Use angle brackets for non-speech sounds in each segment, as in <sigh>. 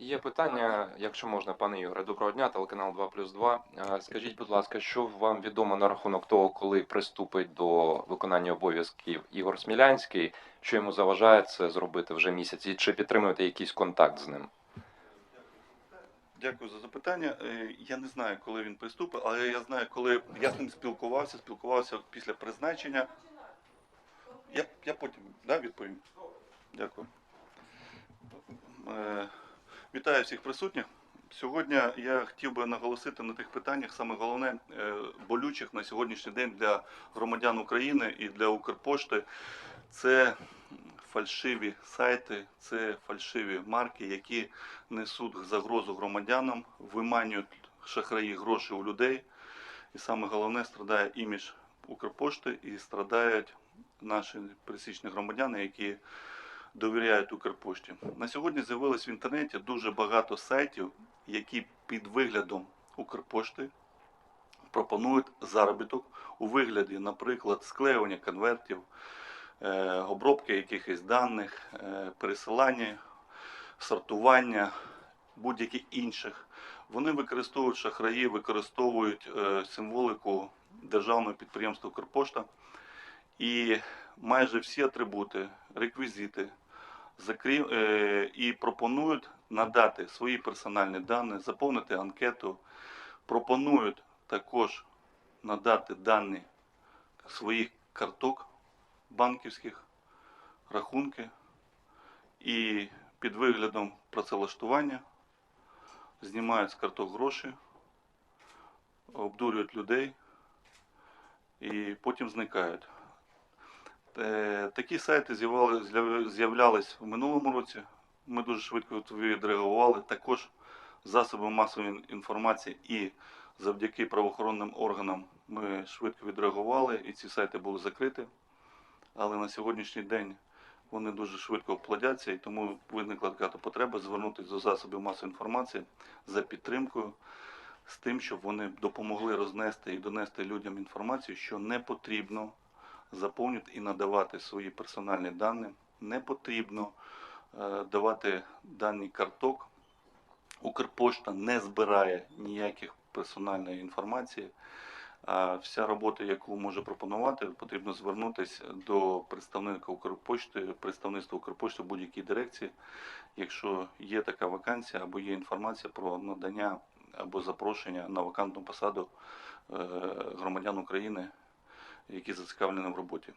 Є питання, якщо можна, пане Ігоре. Доброго дня, телеканал 2 плюс 2. Е, Скажіть, будь ласка, що вам відомо на рахунок того, коли приступить до виконання обов'язків Ігор Смілянський, що йому заважає це зробити вже місяць, і чи підтримуєте якийсь контакт з ним? Дякую за запитання. Е, Я не знаю, коли він приступить, але я знаю, коли я з ним спілкувався, спілкувався після призначення. Я, я потім да, відповім. Дякую. Вітаю всіх присутніх. Сьогодні я хотів би наголосити на тих питаннях, саме головне е, болючих на сьогоднішній день для громадян України і для Укрпошти. Це фальшиві сайти, це фальшиві марки, які несуть загрозу громадянам, виманюють шахраї гроші у людей. І саме головне страдає імідж Укрпошти і страдають наші пересічні громадяни, які довіряють Укрпошті. На сьогодні з'явилось в інтернеті дуже багато сайтів, які під виглядом Укрпошти пропонують заробіток у вигляді, наприклад, склеювання конвертів, е, обробки якихось даних, е, пересилання, сортування, будь-яких інших. Вони використовують шахраї, використовують е, символику державного підприємства Укрпошта і майже всі атрибути, реквізити закрі... е, і пропонують надати свої персональні дані, заповнити анкету, пропонують також надати дані своїх карток банківських, рахунки і під виглядом працевлаштування знімають з карток гроші, обдурюють людей і потім зникають. Е, Такі сайти з'являли- з'являлись в минулому році. Ми дуже швидко відреагували. Також засоби масової інформації і завдяки правоохоронним органам ми швидко відреагували і ці сайти були закриті. Але на сьогоднішній день вони дуже швидко плодяться і тому виникла така потреба звернутися до засобів масової інформації за підтримкою з тим, щоб вони допомогли рознести і донести людям інформацію, що не потрібно заповнювати і надавати свої персональні дані, не потрібно е, давати дані карток. Укрпошта не збирає ніяких персональної інформації. Вся робота, яку може пропонувати, потрібно звернутися до представника Укрпошти, представництва Укрпошти будь-якій дирекції, якщо є така вакансія або є інформація про надання або запрошення на вакантну посаду е, громадян України, які зацікавлені в роботі.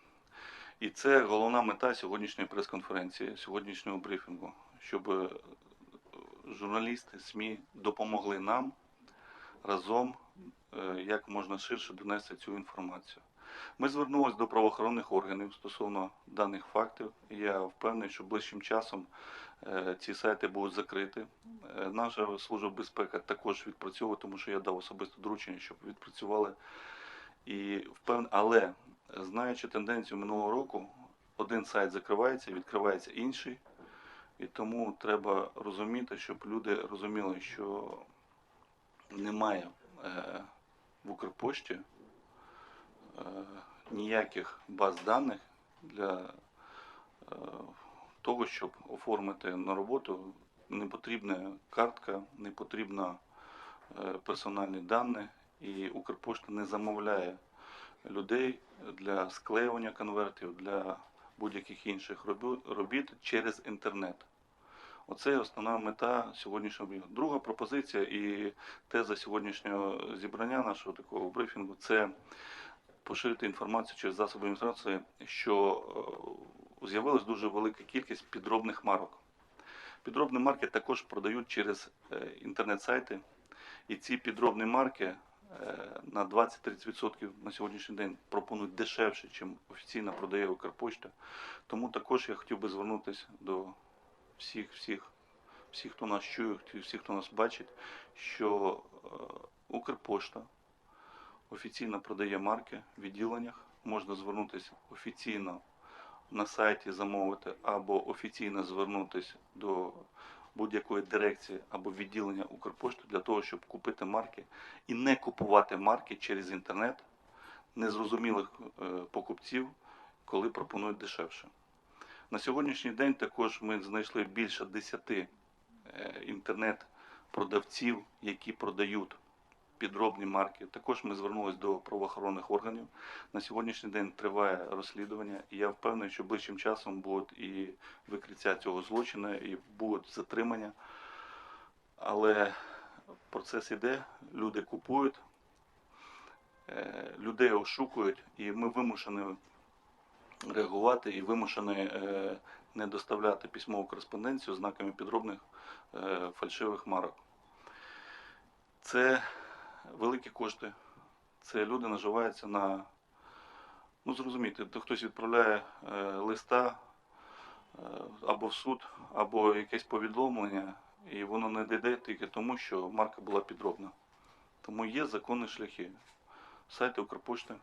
І це головна мета сьогоднішньої прес-конференції, сьогоднішнього брифінгу, щоб е, журналісти, СМІ допомогли нам разом е, як можна ширше донести цю інформацію. Ми звернулися до правоохоронних органів стосовно даних фактів. Я впевнений, що ближчим часом е, ці сайти будуть закриті. Наша служба безпеки також відпрацьовує, тому що я дав особисте доручення, щоб відпрацювали. І впевнений, але знаючи тенденцію минулого року, один сайт закривається, відкривається інший. І тому треба розуміти, щоб люди розуміли, що немає е, в Укрпошті е, ніяких баз даних для е, того, щоб оформити на роботу. Не потрібна картка, не потрібна е, персональні дані, і Укрпошта не замовляє людей для склеювання конвертів, для будь-яких інших робіт через інтернет. Оце основна мета сьогоднішнього брифінгу. Друга пропозиція і теза сьогоднішнього зібрання нашого такого брифінгу це поширити інформацію через засоби інформації, що е, з'явилась дуже велика кількість підробних марок. Підробні марки також продають через е, інтернет-сайти, і ці підробні марки на 20-30% на сьогоднішній день пропонують дешевше, ніж офіційно продає Укрпошта. Тому також я хотів би звернутися до всіх, всіх, всіх, хто нас чує, всіх, хто нас бачить, що е, Укрпошта офіційно продає марки в відділеннях. Можна звернутися офіційно на сайті замовити або офіційно звернутися до будь-якої дирекції або відділення Укрпошти для того, щоб купити марки і не купувати марки через інтернет незрозумілих е, покупців, коли пропонують дешевше. На сьогоднішній день також ми знайшли більше 10 е, інтернет-продавців, які продають підробні марки. Також ми звернулися до правоохоронних органів. На сьогоднішній день триває розслідування, і я впевнений, що ближчим часом буде і викриття цього злочину, і будуть затримання. Але процес іде, люди купують, е, людей ошукують, і ми вимушені реагувати і вимушені е, не доставляти письмову кореспонденцію знаками підробних е, фальшивих марок. Це великі кошти. Це люди наживаються на. Ну, зрозумійте, то хтось відправляє е, листа е, або в суд, або якесь повідомлення, і воно не дійде тільки тому, що марка була підробна. Тому є законні шляхи. Сайти Укрпошти,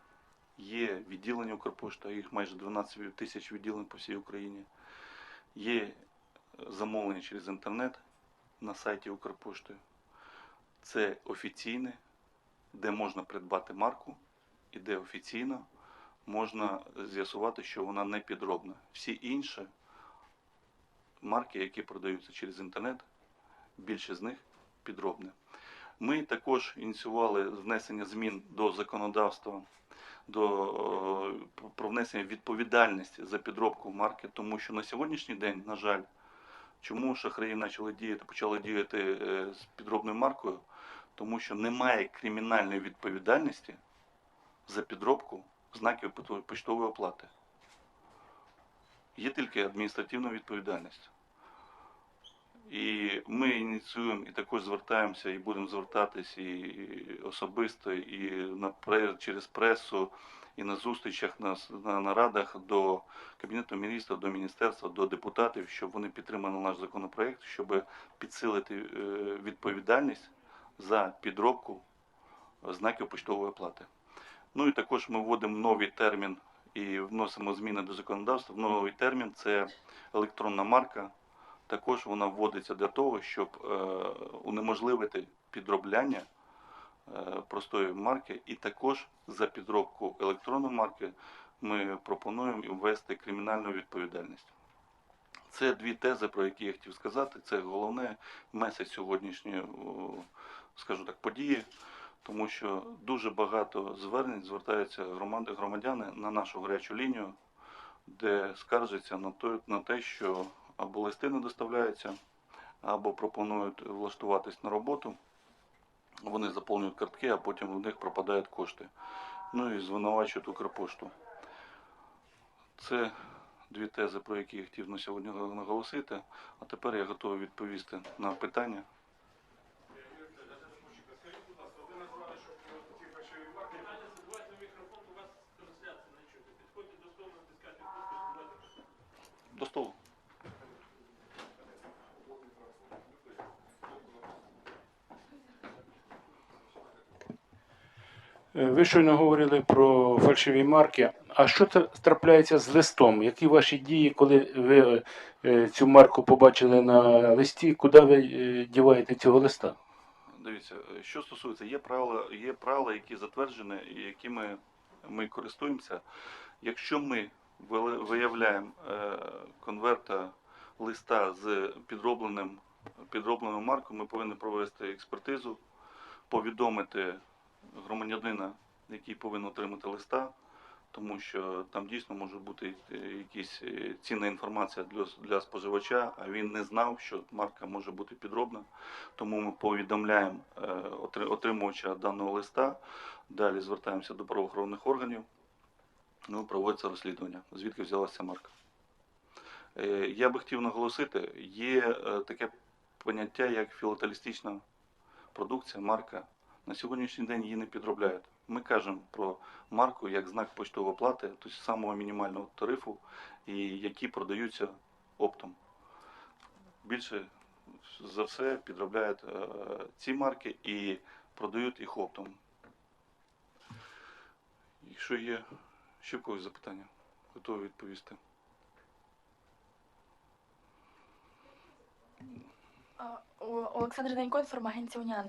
є відділення Укрпошти, їх майже 12 тисяч відділень по всій Україні. Є замовлення через інтернет на сайті Укрпошти. Це офіційне, де можна придбати марку і де офіційно можна з'ясувати, що вона не підробна. Всі інші марки, які продаються через інтернет, більше з них підробне. Ми також ініціювали внесення змін до законодавства до, е, про внесення відповідальності за підробку марки, тому що на сьогоднішній день, на жаль, чому шахраї почали діяти, почали діяти е, з підробною маркою, тому що немає кримінальної відповідальності за підробку знаків поштової оплати. Є тільки адміністративна відповідальність. І ми ініціюємо і також звертаємося і будемо звертатись і особисто, і на через пресу, і на зустрічах, на, на нарадах до Кабінету міністрів, до міністерства, до депутатів, щоб вони підтримали наш законопроект, щоб підсилити е, відповідальність за підробку знаків поштової оплати. Ну і також ми вводимо новий термін і вносимо зміни до законодавства. Новий термін це електронна марка. Також вона вводиться для того, щоб е, унеможливити підробляння е, простої марки, і також за підробку електронної марки ми пропонуємо ввести кримінальну відповідальність. Це дві тези, про які я хотів сказати. Це головне меседж сьогоднішньої, скажу так, події, тому що дуже багато звернень звертаються громадяни на нашу гарячу лінію, де скаржаться на те, на те, що або листи не доставляються, або пропонують влаштуватись на роботу. Вони заповнюють картки, а потім у них пропадають кошти. Ну і звинувачують Укрпошту. Це дві тези, про які я хотів на сьогодні наголосити. А тепер я готовий відповісти на питання. До столу. Е, Ви щойно говорили про фальшиві марки. А що трапляється з листом? Які ваші дії, коли ви е, цю марку побачили на листі? Куди ви е, діваєте цього листа? Дивіться, е, що стосується, є правила, є правила, які затверджені якими ми користуємося. Якщо ми виявляємо е, конверта листа з підробленим, підробленою маркою, ми повинні провести експертизу, повідомити громадянина, який повинен отримати листа, тому що там дійсно може бути е, якась е, цінна інформація для, для споживача, а він не знав, що марка може бути підробна. Тому ми повідомляємо е, отримувача даного листа, далі звертаємося до правоохоронних органів, ну, проводиться розслідування, звідки взялася марка. Я би хотів наголосити, є таке поняття, як філателістична продукція, марка. На сьогоднішній день її не підробляють. Ми кажемо про марку як знак поштової оплати, тобто самого мінімального тарифу, і які продаються оптом. Більше за все підробляють е, ці марки і продають їх оптом. Якщо є ще когось запитання, готовий відповісти. А, О- Олександр Данько, інформагенція УНІАН.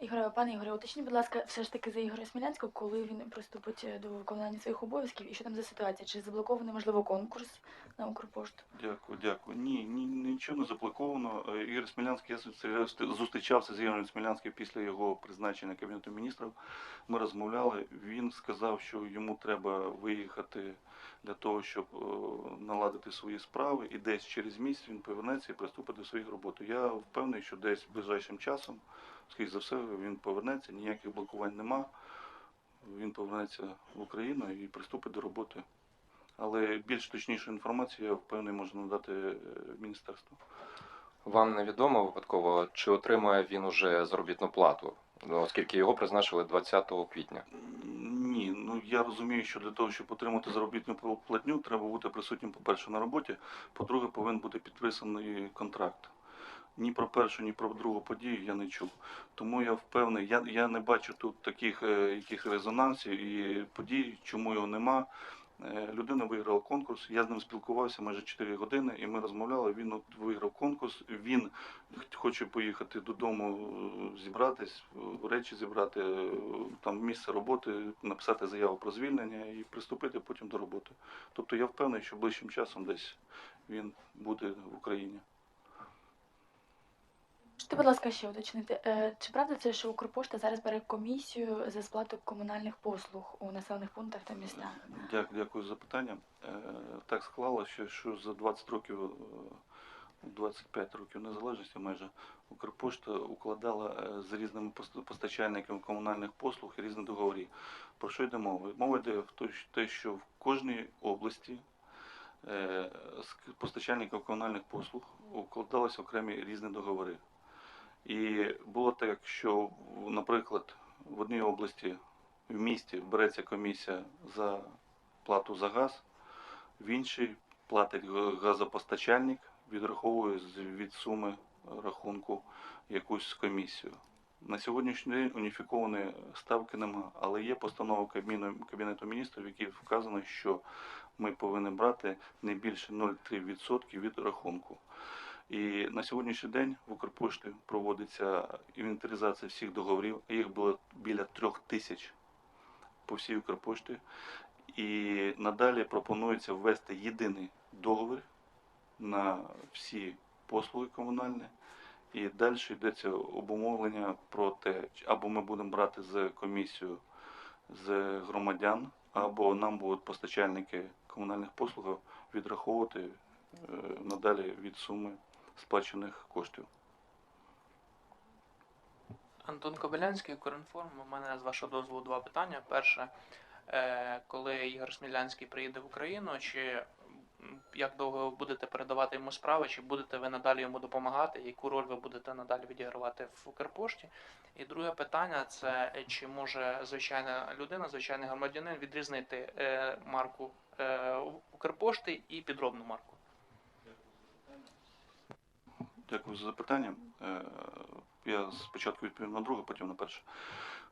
Ігоре, пане Ігоре, уточніть, будь ласка, все ж таки за Ігоря Смілянського, коли він приступить е, до виконання своїх обов'язків і що там за ситуація? Чи заблокований, можливо, конкурс на Укрпошту? Дякую, дякую. Ні, ні, нічого не заблоковано. Е, Ігор Смілянський, я зустрічався- з Ігорем Смілянським після його призначення Кабінетом міністрів. Ми розмовляли. Він сказав, що йому треба виїхати для того, щоб е, наладити свої справи, і десь через місяць він повернеться і приступить до своїх роботи. Я впевнений, що десь ближайшим часом, скоріш за все, він повернеться, ніяких блокувань нема. Він повернеться в Україну і приступить до роботи. Але більш точнішу інформацію я впевнений можу надати е, міністерству. Вам невідомо випадково, чи отримує він уже заробітну плату, оскільки його призначили 20 квітня. Ні, ну я розумію, що для того, щоб отримати заробітну платню, треба бути присутнім, по-перше, на роботі, по-друге, повинен бути підписаний контракт. Ні про першу, ні про другу подію я не чув. Тому я впевнений, я, я не бачу тут таких е, яких резонансів і подій, чому його нема. Е, Людина виграла конкурс, я з ним спілкувався майже 4 години, і ми розмовляли. Він от виграв конкурс. Він хоче поїхати додому, е, зібратись, е, речі зібрати, там місце роботи, написати заяву про звільнення і приступити потім до роботи. Тобто я впевнений, що ближчим часом десь він буде в Україні. Можете, будь ласка, ще уточнити, е, чи правда це, що Укрпошта зараз бере комісію за сплату комунальних послуг у населених пунктах та містах? Дя- Дякую за питання. Е, Так склалося, що, що за 20 років, е, 25 років незалежності майже Укрпошта укладала е, з різними постачальниками комунальних послуг різні договори. Про що йде мова? Мова йде в те, що в кожній області е, постачальників комунальних послуг укладалися окремі різні договори. І було так, що, наприклад, в одній області в місті береться комісія за плату за газ, в іншій платить газопостачальник, відраховує від суми рахунку якусь комісію. На сьогоднішній день уніфікованої ставки нема, але є постанова Кабміну, Кабінету міністрів, в якій вказано, що ми повинні брати не більше 0,3% від рахунку. І на сьогоднішній день в Укрпошті проводиться інвентаризація всіх договорів, їх було біля трьох тисяч по всій Укрпошті. І надалі пропонується ввести єдиний договір на всі послуги комунальні. І далі йдеться обумовлення про те, або ми будемо брати з комісію з громадян, або нам будуть постачальники комунальних послуг відраховувати е, надалі від суми сплачених коштів. Антон Кобилянський, Укрінформ. У мене з вашого дозволу два питання. Перше, е, коли Ігор Смілянський приїде в Україну, чи як довго ви будете передавати йому справи, чи будете ви надалі йому допомагати, яку роль ви будете надалі відігравати в Укрпошті? І друге питання це е, чи може звичайна людина, звичайний громадянин відрізнити е, марку Укрпошти і підробну марку? Дякую за запитання. Е, Я спочатку відповім на друге, потім на перше.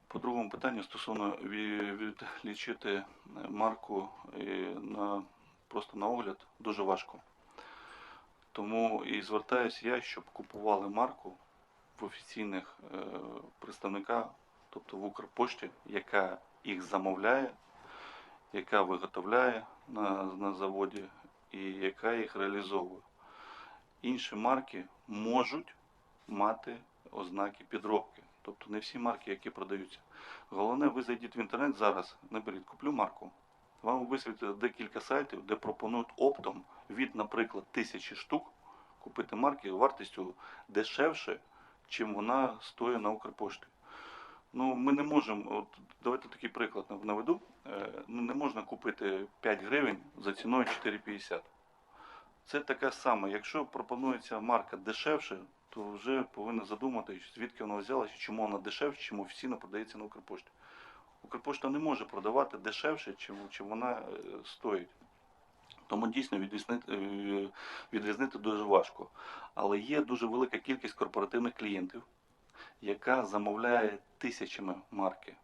По другому питанню стосовно відлічити марку е, на, просто на огляд дуже важко. Тому і звертаюся я, щоб купували марку в офіційних е, представниках, тобто в Укрпошті, яка їх замовляє, яка виготовляє на, на заводі і яка їх реалізовує інші марки можуть мати ознаки підробки. Тобто не всі марки, які продаються. Головне, ви зайдіть в інтернет зараз, наберіть, куплю марку. Вам висвітить декілька сайтів, де пропонують оптом від, наприклад, тисячі штук купити марки вартістю дешевше, чим вона стоїть на Укрпошті. Ну, ми не можемо, от давайте такий приклад нав- наведу. Е, Ну, не можна купити 5 гривень за ціною 4,50. Це таке саме. Якщо пропонується марка дешевше, то вже повинен задуматися, звідки вона взялася, чому вона дешевше, чому офіційно продається на Укрпошті. Укрпошта не може продавати дешевше, чим, чим вона е, стоїть. Тому дійсно е, відрізнити дуже важко. Але є дуже велика кількість корпоративних клієнтів, яка замовляє тисячами марки.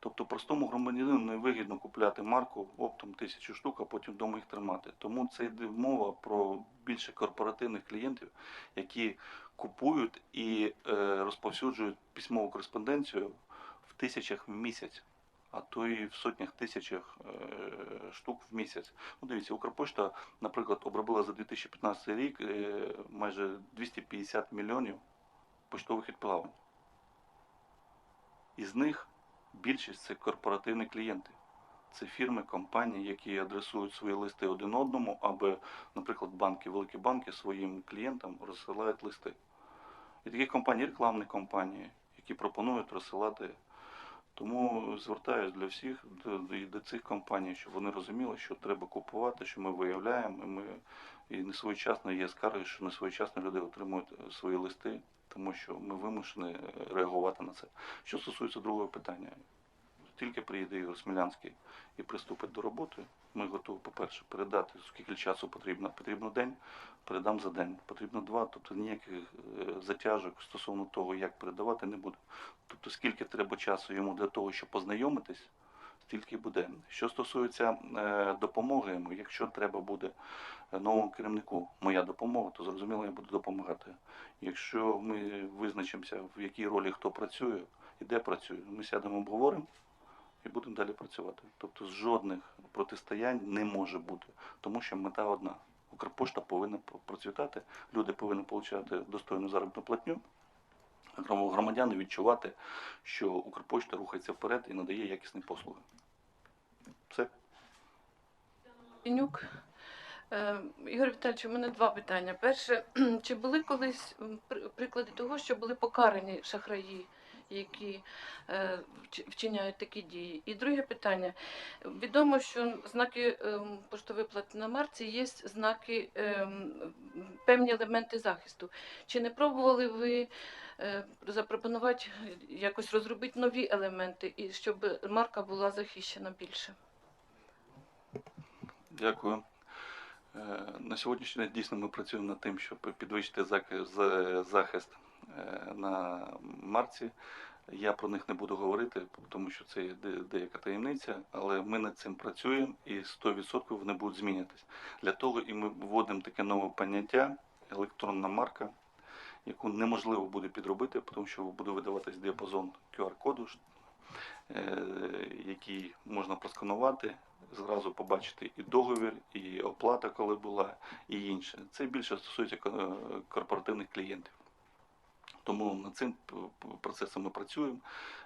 Тобто простому громадянину не вигідно купляти марку оптом тисячу штук, а потім вдома їх тримати. Тому це йде мова про більше корпоративних клієнтів, які купують і е, розповсюджують письмову кореспонденцію в тисячах в місяць, а то і в сотнях тисячах е, штук в місяць. Ну, дивіться, Укрпошта, наприклад, обробила за 2015 рік е, майже 250 мільйонів поштових відправлень. Із них більшість це корпоративні клієнти. Це фірми, компанії, які адресують свої листи один одному, аби, наприклад, банки, великі банки своїм клієнтам розсилають листи. І такі компанії, рекламні компанії, які пропонують розсилати. Тому звертаюсь для всіх і до цих компаній, щоб вони розуміли, що треба купувати, що ми виявляємо, і ми і не своєчасно є скарги, що не своєчасно люди отримують е, свої листи, тому що ми вимушені е, реагувати на це. Що стосується другого питання, тільки приїде Ігор Смілянський і приступить до роботи, ми готові, по-перше, передати, скільки часу потрібно. Потрібно день, передам за день. Потрібно два, тобто ніяких е, затяжок стосовно того, як передавати, не буде. Тобто, скільки треба часу йому для того, щоб познайомитись, стільки буде. Що стосується е, допомоги йому, якщо треба буде е, новому керівнику моя допомога, то зрозуміло, я буду допомагати. Якщо ми визначимося, в якій ролі хто працює і де працює, ми сядемо, обговоримо і будемо далі працювати. Тобто жодних протистоянь не може бути, тому що мета одна. Укрпошта повинна процвітати, люди повинні отримати достойну заробітну платню, громадяни відчувати, що Укрпошта рухається вперед і надає якісні послуги. Все. Пенюк. Е, Ігор Віталійович, у мене два питання. Перше, <clears throat> чи були колись приклади того, що були покарані шахраї, які е, вчиняють такі дії? І друге питання. Відомо, що знаки ем, поштової плати на марці є знаки, ем, певні елементи захисту. Чи не пробували ви е, запропонувати якось розробити нові елементи, і щоб марка була захищена більше? Дякую. Е, На сьогоднішній день дійсно ми працюємо над тим, щоб підвищити захист е, на марці. Я про них не буду говорити, тому що це є деяка таємниця, але ми над цим працюємо і 100% вони будуть змінюватись. Для того і ми вводимо таке нове поняття електронна марка, яку неможливо буде підробити, тому що буде видаватись діапазон QR-коду, який можна просканувати, зразу побачити і договір, і оплата, коли була, і інше. Це більше стосується е, корпоративних клієнтів. Тому над цим процесом ми працюємо.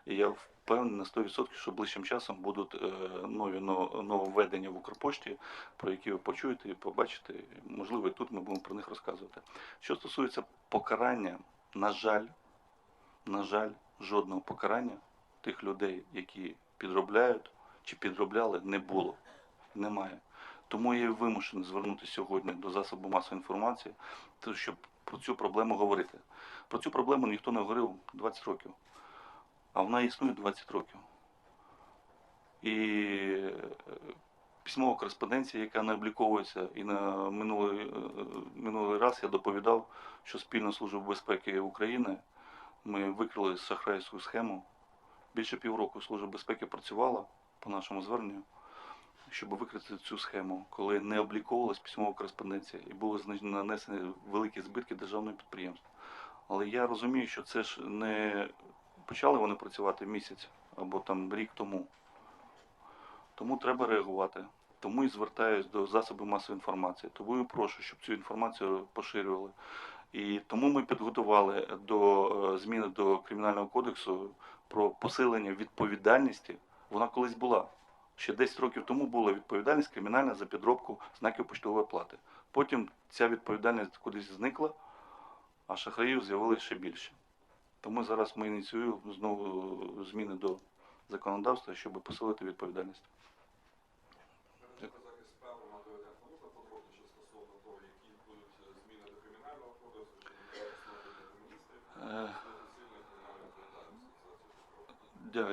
І я впевнений на 100%, що ближчим часом будуть е, нові нововведення в Укрпошті, про які ви почуєте і побачите. Можливо, і тут ми будемо про них розказувати. Що стосується покарання, на жаль, на жаль, жодного покарання тих людей, які підробляють чи підробляли, не було. Немає. Тому я вимушений звернутися сьогодні до засобу масової інформації, щоб про цю проблему говорити. Про цю проблему ніхто не говорив 20 років, а вона існує 20 років. І е, письмова кореспонденція, яка не обліковується, і на минулий, е, минулий раз я доповідав, що спільно Служба безпеки України ми викрили шахрайську схему. Більше півроку Служба безпеки працювала по нашому зверненню, щоб викрити цю схему, коли не обліковувалась письмова кореспонденція і були нанесені великі збитки державного підприємства. Але я розумію, що це ж не почали вони працювати місяць або там рік тому. Тому треба реагувати. Тому і звертаюсь до засобів масової інформації. Тому і прошу, щоб цю інформацію поширювали. І тому ми підготували до е, зміни до кримінального кодексу про посилення відповідальності. Вона колись була. Ще 10 років тому була відповідальність кримінальна за підробку знаків поштової плати. Потім ця відповідальність кудись зникла, а шахраїв з'явилося ще більше. Тому зараз ми ініціюємо знову зміни до законодавства, щоб посилити відповідальність. захист справи можна подробніше стосовно того, які будуть зміни до кримінального кодексу, чи до Кабінету міністрів, Е, офіційної кримінальної відповідальності за ці Дя-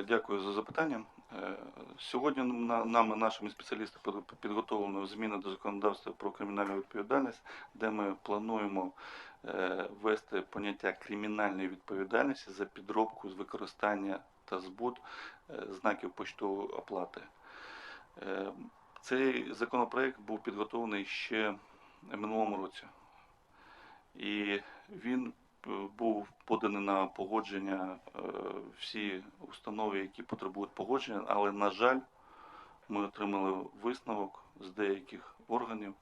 Дякую за запитання. Е, Сьогодні на- нами, нашими спеціалістами, підготовлено зміни до законодавства про кримінальну відповідальність, де ми плануємо е, ввести поняття кримінальної відповідальності за підробку з використання та збут е, знаків поштової оплати. Е, Цей законопроект був підготовлений ще минулому році. І він е, був поданий на погодження е, всі установи, які потребують погодження, але, на жаль, ми отримали висновок з деяких органів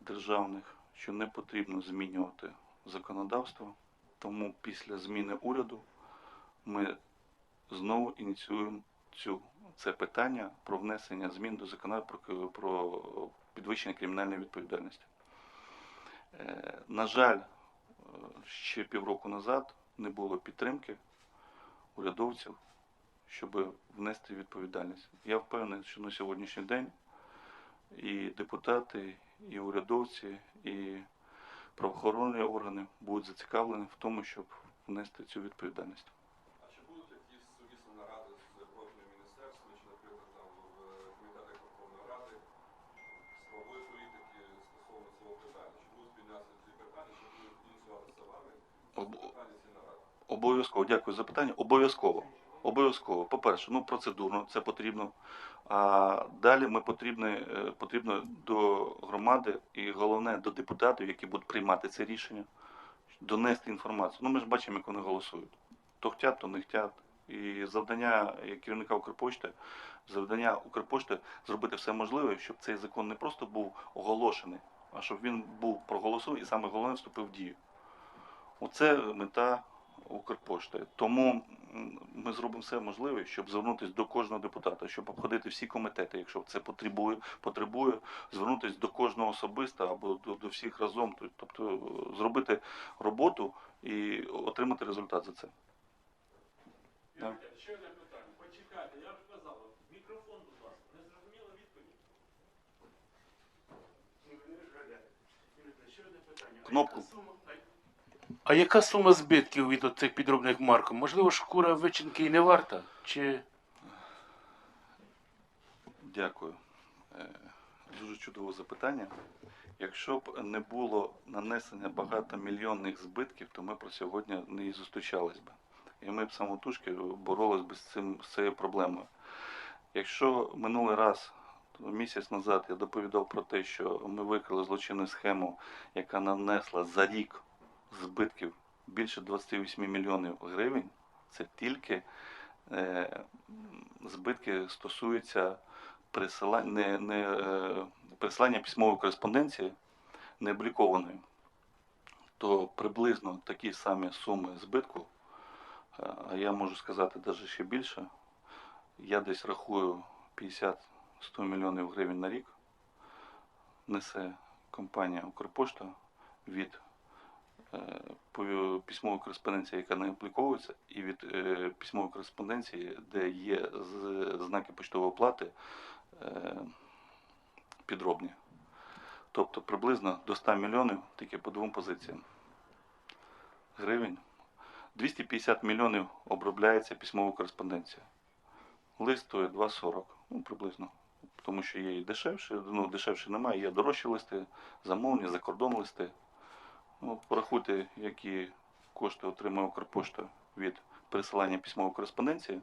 державних, що не потрібно змінювати законодавство. Тому після зміни уряду ми знову ініціюємо цю, це питання про внесення змін до законодавства про, підвищення кримінальної відповідальності. Е, на жаль, ще півроку назад не було підтримки урядовців, щоб внести відповідальність. Я впевнений, що на сьогоднішній день і депутати, і урядовці, і правоохоронні органи будуть зацікавлені в тому, щоб внести цю відповідальність. А чи будуть якісь сумісні наради з профільними міністерствами, чи, наприклад, там в комітетах Верховної Ради з правової політики стосовно цього питання? Чи будуть піднятися ці питання, чи будуть ініціюватися вами Об- питання ці наради? Обов'язково, дякую за питання. Обов'язково. Обов'язково. По-перше, ну процедурно це потрібно. А далі ми потрібні, е, потрібно до громади і головне до депутатів, які будуть приймати це рішення, донести інформацію. Ну ми ж бачимо, як вони голосують. То хотять, то не хотять. І завдання е, керівника Укрпошти, завдання Укрпошти зробити все можливе, щоб цей закон не просто був оголошений, а щоб він був проголосований і саме головне вступив в дію. Оце мета Укрпошти. Тому ми зробимо все можливе, щоб звернутися до кожного депутата, щоб обходити всі комітети, якщо це потребує, потребує звернутися до кожного особисто або до, до всіх разом, тобто е, зробити роботу і отримати результат за це. Так. Ще одне питання. Почекайте, я ж казав, мікрофон, будь ласка, не зрозуміла відповідь. Ще одне питання. Кнопку. А яка сума збитків від цих підробних марок? Можливо, шкура вичинки і не варта? Чи Дякую. Е, Дуже чудове запитання. Якщо б не було нанесення багатомільйонних збитків, то ми б сьогодні не зустрічались би. І ми б самотужки боролись би з, цим, з цією проблемою. Якщо минулий раз, місяць назад, я доповідав про те, що ми викрили злочинну схему, яка нанесла за рік збитків більше 28 мільйонів гривень, це тільки е, збитки стосуються присилання, не, не, е, присилання письмової кореспонденції не облікованої, то приблизно такі самі суми збитку, е, а я можу сказати навіть ще більше, я десь рахую 50-100 мільйонів гривень на рік несе компанія Укрпошта від е, письмової кореспонденції, яка не обліковується, і від е, письмової кореспонденції, де є знаки почтової оплати е, підробні. Тобто приблизно до 100 мільйонів тільки по двом позиціям гривень. 250 мільйонів обробляється письмова кореспонденція. Лист стоїть 2,40, ну приблизно. Тому що є і дешевше, ну дешевше немає, є дорожчі листи, замовні, закордонні листи. Ну, порахуйте, які кошти отримує Укрпошта від пересилання письмової кореспонденції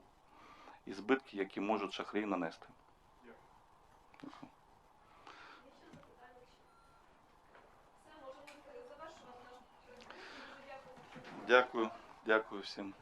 і збитки, які можуть шахраї нанести. Дякую, дякую всім.